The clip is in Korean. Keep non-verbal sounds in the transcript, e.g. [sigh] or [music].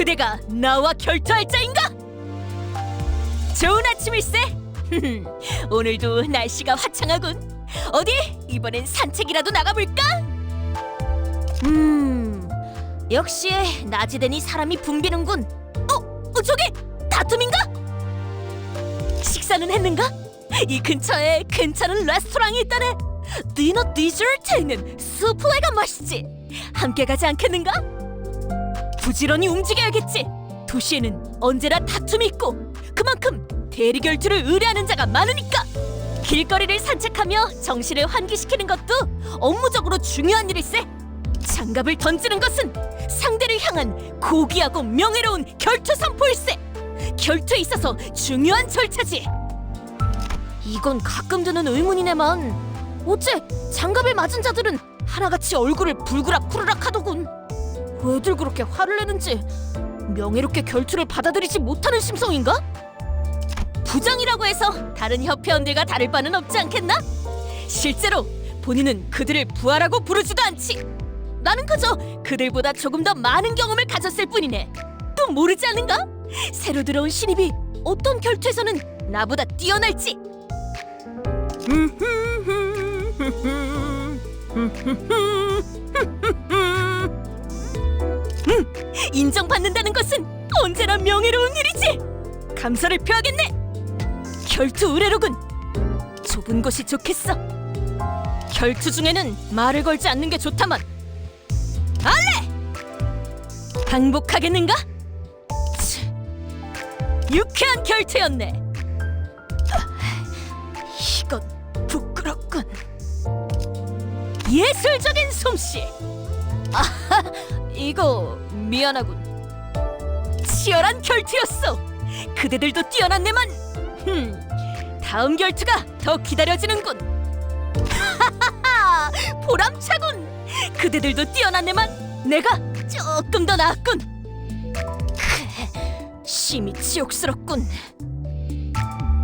그대가 나와 결투할 자인가? 좋은 아침일세. [laughs] 오늘도 날씨가 화창하군. 어디 이번엔 산책이라도 나가볼까? 음, 역시 낮이 되니 사람이 붐비는군. 어, 어 저기 다툼인가? 식사는 했는가? 이 근처에 괜찮은 레스토랑이 있다네. 디너 디저트에 있는 수플레가 맛있지. 함께 가지 않겠는가? 부지런히 움직여야겠지. 도시에는 언제나 다툼이 있고 그만큼 대리 결투를 의뢰하는 자가 많으니까. 길거리를 산책하며 정신을 환기시키는 것도 업무적으로 중요한 일일세. 장갑을 던지는 것은 상대를 향한 고귀하고 명예로운 결투 선포일세. 결투에 있어서 중요한 절차지. 이건 가끔 드는 의문이네만 어째 장갑을 맞은 자들은 하나같이 얼굴을 불그락 푸르락 하더군. 왜들 그렇게 화를 내는지 명예롭게 결투를 받아들이지 못하는 심성인가? 부장이라고 해서 다른 협회원들과 다를 바는 없지 않겠나? 실제로 본인은 그들을 부하라고 부르지도 않지. 나는 그저 그들보다 조금 더 많은 경험을 가졌을 뿐이네. 또 모르지 않는가? 새로 들어온 신입이 어떤 결투에서는 나보다 뛰어날지. [laughs] 인정받는다는 것은 언제나 명예로운 일이지. 감사를 표하겠네. 결투 의뢰로군. 좁은 곳이 좋겠어. 결투 중에는 말을 걸지 않는 게 좋다만. 알레! 항복하겠는가? 치, 유쾌한 결투였네. 아, 이건 부끄럽군. 예술적인 솜씨. 아하, 이거 미안하군. 치열한 결투였어. 그대들도 뛰어났네만. 흠, 다음 결투가 더 기다려지는군. 하하하, 보람차군. 그대들도 뛰어났네만 내가 조금 더 나았군. 심히 치욕스럽군.